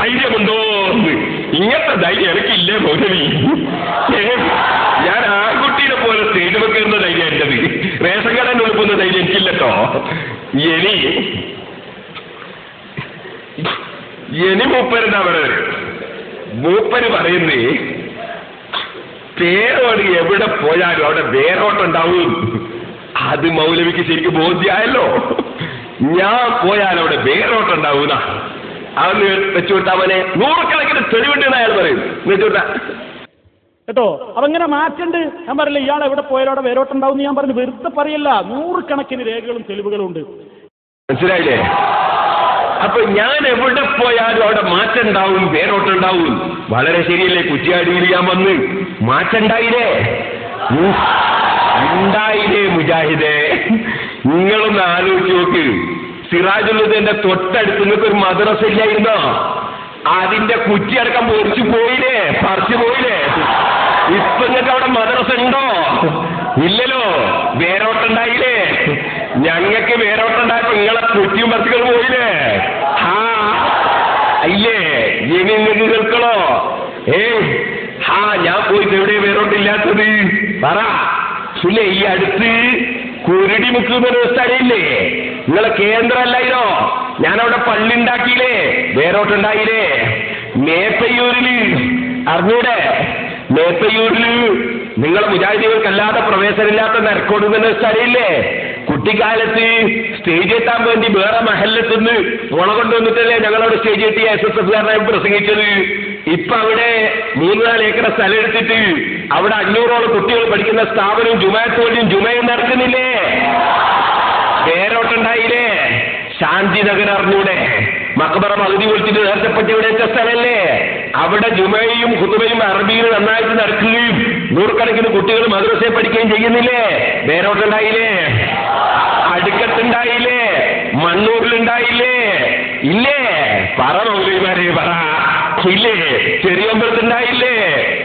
ധൈര്യമുണ്ടോ എന്ന്. ഇങ്ങനത്തെ ധൈര്യം എനിക്കില്ലേ മൗലവി ഞാൻ ആൺകുട്ടീനെ പോലെ സ്റ്റേജ് വെക്കുന്ന ധൈര്യം എന്റത് റേഷൻ കടയിൽ ഒളിക്കുന്ന ധൈര്യം എനിക്കില്ലട്ടോ. എനി എനി മൂപ്പരെന്താ മൂപ്പര് പറയുന്നേ പേരോട് എവിടെ പോയാലും അവിടെ വേരോട്ടുണ്ടാവും അത് മൗലവിക്ക് ശരിക്കും ബോധ്യായല്ലോ. ഞാൻ പോയാൽ അവിടെ വേരോട്ടുണ്ടാവൂന്ന അവനെ നൂറുകണക്കിന് തെളിവുണ്ടെന്ന് അയാൾ പറയും വെച്ചുവിട്ടാ കേട്ടോ അതങ്ങനെ മാറ്റണ്ട്. ഞാൻ പറയില്ല ഇയാൾ എവിടെ പോയാലും അവിടെ വേരോട്ടുണ്ടാവും ഞാൻ പറഞ്ഞു. വെറുതെ പറയല്ല നൂറുകണക്കിന് രേഖകളും തെളിവുകളും ഉണ്ട്. മനസ്സിലായില്ലേ? അപ്പൊ ഞാൻ എവിടെ പോയാലും അവിടെ മാറ്റുണ്ടാവും വേരോട്ടുണ്ടാവും. വളരെ ശരിയല്ലേ കുറ്റിയാടിയിൽ ഞാൻ വന്ന്? മാറ്റണ്ടായില്ലേ. ഉണ്ടായില്ലേ മുജാഹിദേ? നിങ്ങളൊന്ന് ആലോചിച്ച് നോക്ക്. സിറാജുലുദ്ദീന്റെ തൊട്ടടുത്ത് നിങ്ങൾക്ക് ഒരു മദ്രസ ഇല്ലായിരുന്നോ? അതിന്റെ കുറ്റി അടക്കം പൊറിച്ചു പോയില്ലേ? പറിച്ചു പോയില്ലേ? ഇപ്പൊ നിങ്ങൾക്ക് അവിടെ മദ്രസ ഉണ്ടോ? ഇല്ലല്ലോ. വേരോട്ടുണ്ടായില്ലേ? ഞങ്ങൾക്ക് വേരോട്ടുണ്ടായപ്പോ നിങ്ങളെ കുറ്റിയും പറിച്ചുകൾ പോയില്ലേ? ആ ഇല്ലേ? ഇനി നിങ്ങൾക്ക് കേൾക്കണോ? ഏ ഹാ ഞാൻ പോയിട്ട് എവിടെ വേരോട്ടില്ലാത്തത്? പറ. ഈ അടുത്ത് കുരുടി മുക്കുന്ന ഒരു സ്ഥലമില്ലേ നിങ്ങളെ കേന്ദ്രമല്ലായിരുന്നോ ഞാനവിടെ പള്ളി ഉണ്ടാക്കിയില്ലേ വേരോട്ടുണ്ടായില്ലേ മേപ്പയ്യൂരിൽ. അറിഞ്ഞൂടെ? മേപ്പയ്യൂരിൽ. നിങ്ങൾ മുജാഹിദികൾക്കല്ലാതെ പ്രവേശനമില്ലാത്ത നരക്കൊടുക്കുന്ന സ്ഥലമില്ലേ? കുട്ടിക്കാലത്ത് സ്റ്റേജ് എത്താൻ വേണ്ടി വേറെ മഹല്ലത്തുനിന്ന് ഓണ കൊണ്ടുവന്നിട്ടല്ലേ ഞങ്ങളവിടെ സ്റ്റേജ് എത്തി എസ് എസ് എഫ് കാരനായി പ്രസംഗിച്ചത്. ഇപ്പൊ അവിടെ മൂന്ന് നാല് ഏക്കർ സ്ഥലം എടുത്തിട്ട് അവിടെ അഞ്ഞൂറോളം കുട്ടികൾ പഠിക്കുന്ന സ്ഥാപനവും ജുമാത്തോടെയും ജുമയും നടക്കുന്നില്ലേ? വേരോട്ടുണ്ടായില്ലേ ശാന്തിനഗർ അറിഞ്ഞൂടെ മക്കബറ പകുതി പൊളിച്ചിട്ട് നേർച്ചപ്പെട്ടി ഇവിടെ വെച്ച സ്ഥലമല്ലേ? അവിടെ ജുമയും ഹുതുബയും അറബിയിൽ നന്നായിട്ട് നടക്കുകയും നൂറുകണക്കിന് കുട്ടികൾ മദ്രസയെ പഠിക്കുകയും ചെയ്യുന്നില്ലേ? വേരോട്ടുണ്ടായില്ലേ? അടുക്കത്തുണ്ടായില്ലേ? മണ്ണൂരിലുണ്ടായില്ലേ? ഇല്ലേ? പറ മൗലിമാരെ പറ. ഇല്ലേ? ചെറിയമ്പലത്തുണ്ടായില്ലേ?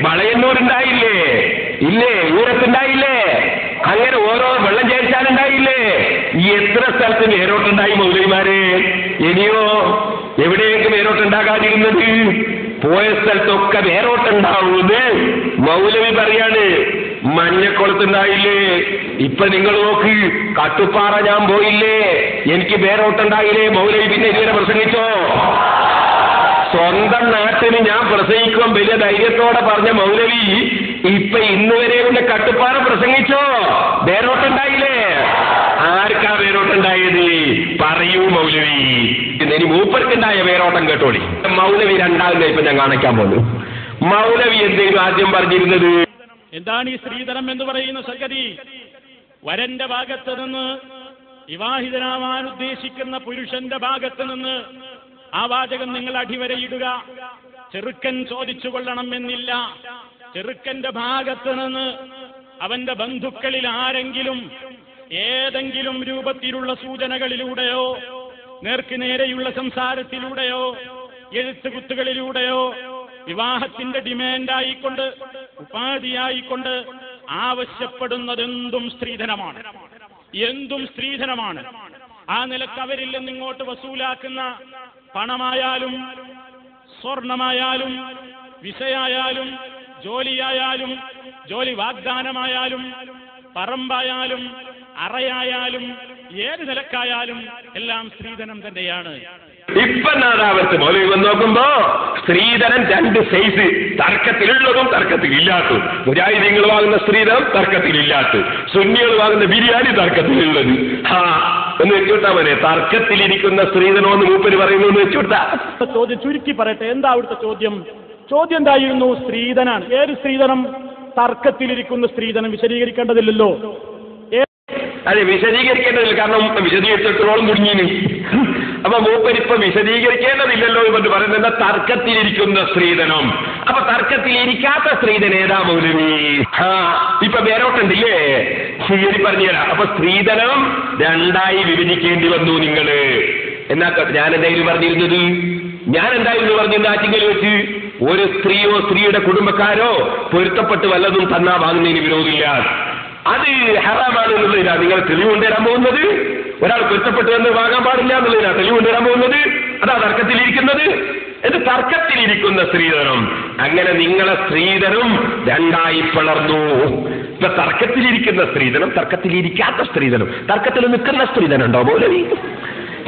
വളയന്നൂരുണ്ടായില്ലേ? ഇല്ലേ? ഊരത്തുണ്ടായില്ലേ അങ്ങനെ ഓരോ വെള്ളം ചേർച്ചാലുണ്ടായില്ലേ? ഈ എത്ര സ്ഥലത്ത് വേരോട്ടുണ്ടായി മൗലവിമാരെ? ഇനിയോ എവിടെയൊക്കെ വേരോട്ടുണ്ടാകാതിരുന്നത് പോയ സ്ഥലത്തൊക്കെ വേരോട്ടുണ്ടാവുന്നത് മൗലവി പറയാണ് മഞ്ഞക്കുളത്തുണ്ടായില്ലേ? ഇപ്പൊ നിങ്ങൾ നോക്ക് കട്ടുപ്പാറ ഞാൻ പോയില്ലേ? എനിക്ക് വേരോട്ടുണ്ടായില്ലേ മൗലവി പിന്നെ ഇതുവരെ പ്രസംഗിച്ചോ? സ്വന്തം നാട്ടിന് ഞാൻ പ്രസംഗിക്കുവാൻ വലിയ ധൈര്യത്തോടെ പറഞ്ഞ മൗലവി ഇപ്പൊ ഇന്ന് വരെ കൊണ്ട് കട്ടുപ്പാറ പ്രസംഗിച്ചോ? വേരോട്ടുണ്ടായില്ലേ ആർക്കാ വേരോട്ടുണ്ടായത് പറയൂ മൗലവി. ഇനി മൂപ്പർക്കുണ്ടായ വേരോട്ടം കേട്ടോളി. മൗലവി രണ്ടാമത് ഇപ്പൊ ഞാൻ കാണിക്കാൻ പോകുന്നു മൗലവി എന്തെങ്കിലും ആദ്യം പറഞ്ഞിരുന്നത്? എന്താണ് ഈ സ്ത്രീധനം എന്ന് പറയുന്ന സംഗതി? വരന്റെ ഭാഗത്ത് നിന്ന് വിവാഹിതനാവാൻ ഉദ്ദേശിക്കുന്ന പുരുഷന്റെ ഭാഗത്ത് നിന്ന് ആ വാചകം നിങ്ങൾ അടിവരയിടുക. ചെറുക്കൻ ചോദിച്ചു കൊള്ളണം എന്നില്ല ചെറുക്കന്റെ ഭാഗത്ത് നിന്ന് അവന്റെ ബന്ധുക്കളിൽ ആരെങ്കിലും ഏതെങ്കിലും രൂപത്തിലുള്ള സൂചനകളിലൂടെയോ നേർക്ക് നേരെയുള്ള സംസാരത്തിലൂടെയോ എഴുത്തുകുത്തുകളിലൂടെയോ വിവാഹത്തിന്റെ ഡിമാൻഡായിക്കൊണ്ട് ഉപാധിയായിക്കൊണ്ട് ആവശ്യപ്പെടുന്നതെന്തും സ്ത്രീധനമാണ്. എന്തും സ്ത്രീധനമാണ്. ആ നിലയ്ക്ക് നിന്ന് ഇങ്ങോട്ട് വസൂലാക്കുന്ന പണമായാലും സ്വർണമായാലും വിസയായാലും ജോലിയായാലും ജോലി വാഗ്ദാനമായാലും പറമ്പായാലും അറയായാലും ഏത് നിലക്കായാലും എല്ലാം സ്ത്രീധനം തന്നെയാണ്. ഇപ്പൊ നാദാവത്ത് മൗലവി വന്ന് നോക്കുമ്പോ സ്ത്രീധനം രണ്ട് സൈസ് തർക്കത്തിലുള്ളതും തർക്കത്തിലില്ലാത്തതും. മുജാഹിദീങ്ങൾ വാങ്ങുന്ന സ്ത്രീധനം തർക്കത്തിലില്ലാത്തത്. സുന്നികൾ വാങ്ങുന്ന ബിരിയാണി തർക്കത്തിലുള്ളത്. ഹാ എന്ന് വെച്ചുവിട്ടാ മോനെ തർക്കത്തിലിരിക്കുന്ന സ്ത്രീധനം എന്ന് മൂപ്പര് പറയുന്നു എന്ന് വെച്ചുവിട്ടാ ചോദ്യം ചുരുക്കി പറയട്ടെ. എന്താ അവിടുത്തെ ചോദ്യം? ചോദ്യം എന്തായിരുന്നു? സ്ത്രീധനാണ്. ഏത് സ്ത്രീധനം? തർക്കത്തിലിരിക്കുന്ന സ്ത്രീധനം വിശദീകരിക്കേണ്ടതില്ലല്ലോ. അതെ വിശദീകരിക്കേണ്ടതില്ല. കാരണം വിശദീകരിച്ചിടത്തോളം കുടുങ്ങിന് അപ്പൊ മൂപ്പരിപ്പൊ വിശദീകരിക്കേണ്ടതില്ലല്ലോ എന്ന് പറയുന്നത് തർക്കത്തിലിരിക്കുന്ന സ്ത്രീധനം. അപ്പൊ തർക്കത്തിലിരിക്കാത്ത സ്ത്രീധൻ ഏതാ മൗലവി? ഇപ്പൊ വേരോട്ടുണ്ടില്ലേ ശരി പറഞ്ഞുതരാം. അപ്പൊ സ്ത്രീധനം രണ്ടായി വിഭജിക്കേണ്ടി വന്നു നിങ്ങൾ. എന്നാ ഞാൻ എന്തായാലും പറഞ്ഞിരുന്നത്? ഞാൻ എന്തായിരുന്നു പറഞ്ഞിരുന്നത് ആറ്റിങ്ങൽ വെച്ച്? ഒരു സ്ത്രീയോ സ്ത്രീയുടെ കുടുംബക്കാരോ പൊരുത്തപ്പെട്ട് വല്ലതും തന്നാ വാങ്ങുന്നതിന് വിരോധമില്ല. അത് ഹറാമാണ് നിങ്ങൾ തെളിവ് കൊണ്ടുവരാൻ പോകുന്നത്? ഒരാൾ പൊരുത്തപ്പെട്ടു എന്ന് വാങ്ങാൻ പാടില്ല എന്നുള്ളതിനാ തെളിവ് കൊണ്ടുവരാൻ പോകുന്നത്. അതാ തർക്കത്തിലിരിക്കുന്നത്. ഇത് തർക്ക തർക്കത്തിലിരിക്കുന്ന സ്ത്രീധനം. അങ്ങനെ നിങ്ങളെ സ്ത്രീധനം രണ്ടായി പിളർന്നു. ഇപ്പൊ തർക്കത്തിലിരിക്കുന്ന സ്ത്രീധനം തർക്കത്തിലിരിക്കാത്ത സ്ത്രീധനം. തർക്കത്തിൽ നിൽക്കുന്ന സ്ത്രീധനം ഉണ്ടോ മൗലവി?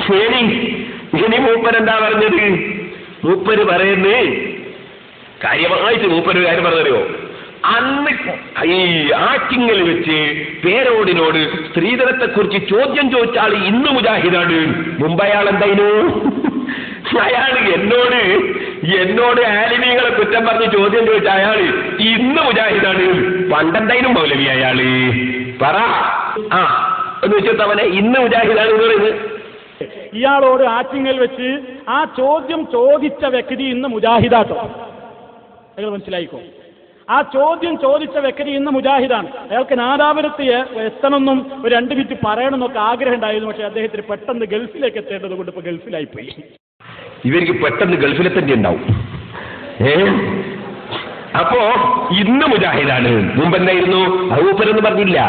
ശരി. ഇനി മൂപ്പൻ എന്താ പറഞ്ഞത്? മൂപ്പര് പറയുന്നേ കാര്യമായിട്ട് മൂപ്പര് കാര്യം പറഞ്ഞറിയോ അന്ന് ഈ ആറ്റിങ്ങൽ വെച്ച് പേരോടിനോട് സ്ത്രീധനത്തെ കുറിച്ച് ചോദ്യം ചോദിച്ചാൽ ഇന്ന് മുജാഹിദാണ്. മുമ്പ് അയാൾ എന്തായിരുന്നു അയാൾ എന്നോട് എന്നോട് ആലിമീങ്ങളെ കുറ്റം പറഞ്ഞ് ചോദ്യം ചോദിച്ച അയാൾ ഇന്ന് മുജാഹിദാണ്. പണ്ടെന്തായാലും മൗലവി അയാൾ പറ. ആ എന്ന് വെച്ചിട്ടവനെ ഇന്ന് മുജാഹിദാണ് എന്ന് പറയുന്നത്. ഇയാളോട് ആറ്റിങ്ങൽ വെച്ച് ആ ചോദ്യം ചോദിച്ച വ്യക്തി ഇന്ന് മുജാഹിദാട്ടോ. നിങ്ങൾ മനസ്സിലായിക്കോ? ആ ചോദ്യം ചോദിച്ച വ്യക്തി ഇന്ന് മുജാഹിദാണ്. അയാൾക്ക് നാദാപുരത്ത് എ- എത്തണമെന്നും ഒരു രണ്ട് മിനിറ്റ് പറയണമെന്നൊക്കെ ആഗ്രഹം ഉണ്ടായിരുന്നു പക്ഷെ അദ്ദേഹത്തിന് പെട്ടെന്ന് ഗൾഫിലേക്ക് എത്തേണ്ടത് കൊണ്ട് ഇപ്പൊ ഗൾഫിലായിപ്പോയി. ഇവർക്ക് പെട്ടെന്ന് ഗൾഫിലെ തന്നെ ഉണ്ടാവും. ഏ? അപ്പോ ഇന്ന് മുജാഹിദാണ്. മുമ്പ് എന്തായിരുന്നു? അഹൂപ്പരെന്ന് പറഞ്ഞില്ല.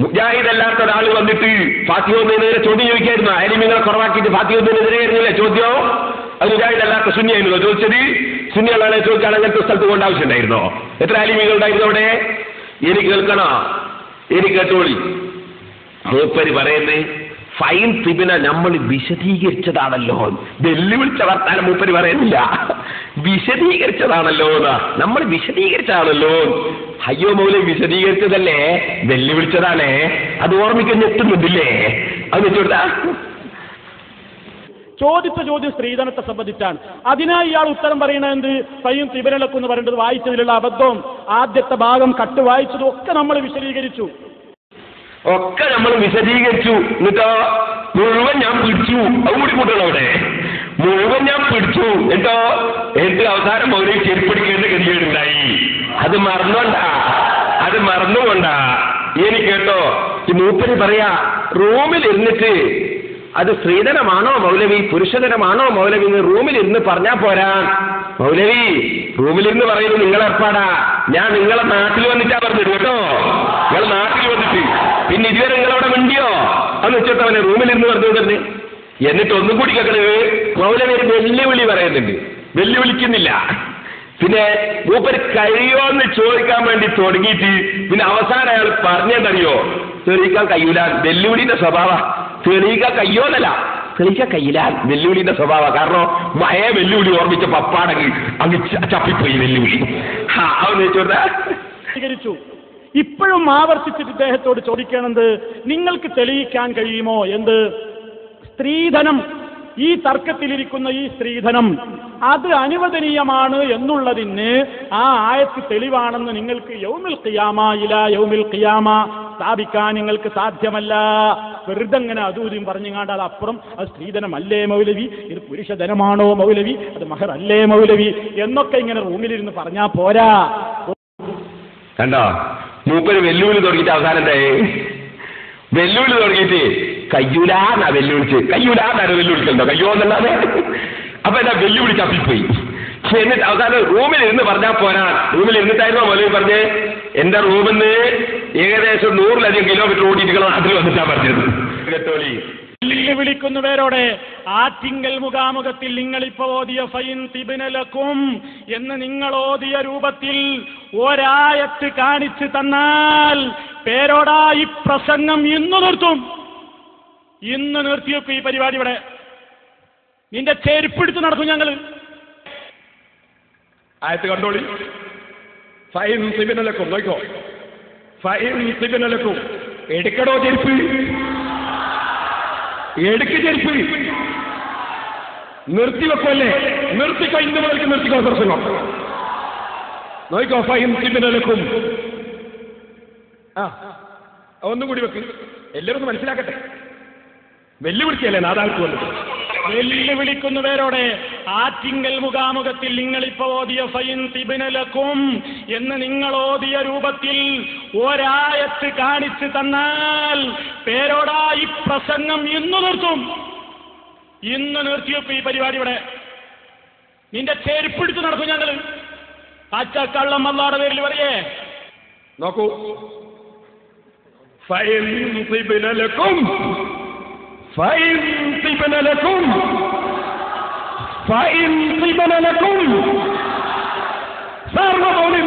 മുജാഹിദ് അല്ലാത്ത ഒരാൾ വന്നിട്ട് ഫാത്തി ഒന്നതിനെതിരെ ചോദ്യം ചോദിക്കായിരുന്നു. അയലിമിങ്ങളെ കുറവാക്കിയിട്ട് ഫാത്തി ഒന്നതിനെതിരെ ആയിരുന്നില്ലേ ചോദ്യം? അത് മുജാഹിദ് അല്ലാത്ത ശൂന്യായിരുന്നു ചോദിച്ചത് സുന്നികളാണ് ചോദിക്കാൻ അങ്ങനത്തെ സ്ഥലത്ത് കൊണ്ട് ആവശ്യമുണ്ടായിരുന്നോ? എത്ര അലിമികൾ ഉണ്ടായിരുന്നു അവിടെ? എനിക്ക് കേൾക്കണോ? എനിക്ക് കേട്ടോളി. മൂപ്പര് പറയുന്നത് ഫൈൻ തിബിന നമ്മൾ വിശദീകരിച്ചതാണല്ലോ. വെല്ലുവിളിച്ച വർത്താനം മൂപ്പര് പറയുന്നില്ല. വിശദീകരിച്ചതാണല്ലോ നമ്മൾ വിശദീകരിച്ചതാണല്ലോ. അയ്യോ മൗലി വിശദീകരിച്ചതല്ലേ? വെല്ലുവിളിച്ചതാണേ അത് ഓർമ്മിക്കാൻ എത്തുന്നുണ്ടില്ലേ അത് വെച്ചോട്ടാ ചോദിച്ച ചോദ്യം സ്ത്രീധനത്തെ സംബന്ധിച്ചാണ്. അതിനായി ഇയാൾ ഉത്തരം പറയണത് എന്ത്? പയ്യും തിബരലക്കും എന്ന് പറയുന്നത് വായിച്ചതിലുള്ള അബദ്ധവും ആദ്യത്തെ ഭാഗം കട്ട് വായിച്ചതും ഒക്കെ നമ്മൾ വിശദീകരിച്ചു. ഒക്കെ നമ്മൾ വിശദീകരിച്ചു. എന്നിട്ടോ മുഴുവൻ ഞാൻ പിടിച്ചു. അത് കൂടി കൂട്ടണം അവിടെ. മുഴുവൻ ഞാൻ പിടിച്ചു. എന്നിട്ടോ എന്നിട്ട് അവസാനം മൗലവി ചെരുപ്പിടിക്കേണ്ട ഗതികേടുണ്ടായി അത് മറന്നോണ്ട അത് മറന്നുകൊണ്ട. എനിക്ക് കേട്ടോ ഈ മൂപ്പര് പറയാ റൂമിൽ ഇരുന്നിട്ട് അത് സ്ത്രീധനമാണോ മൗലവി? പുരുഷധനമാണോ മൗലവി എന്ന് റൂമിലിരുന്ന് പറഞ്ഞാൽ പറഞ്ഞാ പോരാ. മൗലവി റൂമിലിരുന്ന് പറയുന്നത് നിങ്ങളേർപ്പാടാ ഞാൻ നിങ്ങളെ നാട്ടിൽ വന്നിട്ടാ പറഞ്ഞത് കേട്ടോ. നിങ്ങൾ നാട്ടിൽ വന്നിട്ട്. പിന്നെ ഇതുവരെ നിങ്ങളവിടെ മിണ്ടിയോ? അന്ന് വെച്ചിട്ട് അവനെ റൂമിലിരുന്ന് പറഞ്ഞു തന്നെ എന്നിട്ട് ഒന്നും കൂടി കേൾക്കണത് മൗലവി വെല്ലുവിളി പറയുന്നുണ്ട്. വെല്ലുവിളിക്കുന്നില്ല. പിന്നെ മൂപ്പര് കഴിയോന്ന് ചോദിക്കാൻ വേണ്ടി തുടങ്ങിയിട്ട് പിന്നെ അവസാനം അയാൾ പറഞ്ഞതറിയോ ചോദിക്കാൻ കഴിയൂല. വെല്ലുവിളിന്റെ സ്വഭാവ. തെളിയിക്കാൻ കയ്യോന്നല്ല. തെളിയിക്ക കയ്യിലാൽ. വെല്ലുവിളിന്റെ സ്വഭാവ. കാരണം മഴയെ വെല്ലുവിളി ഓർമ്മിച്ച പപ്പാണെങ്കിൽ അങ്ങ് ചപ്പിപ്പോയി വെല്ലുവിളി. ആ അവന്ന് ചോദിച്ചാ സ്വീകരിച്ചു. ഇപ്പോഴും ആവർത്തിച്ചിട്ട് ഇദ്ദേഹത്തോട് ചോദിക്കണത് നിങ്ങൾക്ക് തെളിയിക്കാൻ കഴിയുമോ? എന്ത്? സ്ത്രീധനം. ഈ തർക്കത്തിലിരിക്കുന്ന ഈ സ്ത്രീധനം അത് അനുവദനീയമാണ് എന്നുള്ളതിന് ആ ആയത്ത് തെളിവാണെന്ന് നിങ്ങൾക്ക് യൗമിൽ ഖിയാമ ഇല യൗമിൽ ഖിയാമ സ്ഥാപിക്കാൻ നിങ്ങൾക്ക് സാധ്യമല്ല. വെറുതെ അങ്ങനെ അതും പറഞ്ഞുങ്ങാണ്ട് അത് അപ്പുറം അത് സ്ത്രീധനമല്ലേ മൗലവി? ഇത് പുരുഷധനമാണോ മൗലവി? അത് മഹർ അല്ലേ മൗലവി? എന്നൊക്കെ ഇങ്ങനെ റൂമിലിരുന്ന് പറഞ്ഞാ പോരാ. കണ്ടോ? മൂപ്പര് വെല്ലുവിളി തുടങ്ങിയിട്ട് അവസാനത്തെ. വെല്ലുവിളി തുടങ്ങിയിട്ട് കയ്യൂലാന്നാ വെല്ലുവിളിച്ച്. കയ്യൂലാന്നാണ് വെല്ലുവിളിക്കണ്ടോ കയ്യോ എന്നല്ലാതെ. അപ്പൊ എന്താ വെല്ലുവിളി ചപ്പിപ്പോയി. എന്നിട്ട് അവസാനം റൂമിൽ ഇരുന്ന് പറഞ്ഞാൽ പോരാ. റൂമിൽ ഇരുന്നിട്ടായിരുന്നോ മൗലവി പറഞ്ഞേ? എന്റെ റൂമിൽ നിന്ന് ഏകദേശം നൂറിലധികം കിലോമീറ്റർ ഓടിയിട്ട് നാട്ടിൽ വന്നിട്ടാ പറഞ്ഞത്. വിളിക്കുന്നവരോട് വിളിക്കുന്നവരോടെ ആറ്റിങ്കൽ മുഖാമുഖത്തിൽ നിങ്ങൾ ഇപ്പൊ ഓതിയ ഫൈൻ തിബിനലക്കും എന്ന് നിങ്ങൾ ഓതിയ രൂപത്തിൽ ഒരായത്ത് കാണിച്ചു തന്നാൽ പേരോടാ ഈ പ്രസംഗം ഇന്ന് നിർത്തും. ഇന്ന് നിർത്തിവെക്കും ഈ പരിപാടി ഇവിടെ. നിന്റെ ചെരുപ്പെടുത്ത് നടക്കും ഞങ്ങൾ ആയത്ത് കണ്ടോളി. ഫൈൻ തിബിനലക്കും നോക്കോ. ഫൈൻ സിബിനലക്കും എടുക്കടോ ചെരുപ്പ്. എടുക്ക് ചെരുപ്പ്. നിർത്തി വെക്കല്ലേ നിർത്തി ഇന്ന് മുതൽക്ക് നിർത്തിക്കോ പ്രസംഗം നോക്കോ ഫൈൻ സിബിനലക്കും ആ ഒന്നും കൂടി വെക്ക്. എല്ലാവരും മനസ്സിലാക്കട്ടെ. വെല്ലുവിളിക്കല്ലേ നാദാൾക്ക് വന്നിട്ട് വെല്ലുവിളിക്കുന്നവരോടെ ആറ്റിങ്കൽ മുഖാമുഖത്തിൽ നിങ്ങൾ ഇപ്പൊ ഓതിയ ഫൈൻ തിബിനലക്കും എന്ന് നിങ്ങൾ ഓതിയ രൂപത്തിൽ ഒരായത്ത് കാണിച്ചു തന്നാൽ പേരോടാ ഈ പ്രസംഗം ഇന്ന് നിർത്തും. ഇന്ന് നിർത്തിയപ്പോ ഈ പരിപാടി ഇവിടെ നിന്റെ ചെരുപ്പിടിച്ച് നടക്കും ഞങ്ങൾ. പച്ചക്കള്ളം വന്നാടെ പേരിൽ പറയേ. നോക്കൂ. Fine തിബിനലക്കും fine സിബിനലക്കും فإن طبن لكم فارغبوا وضعوا لي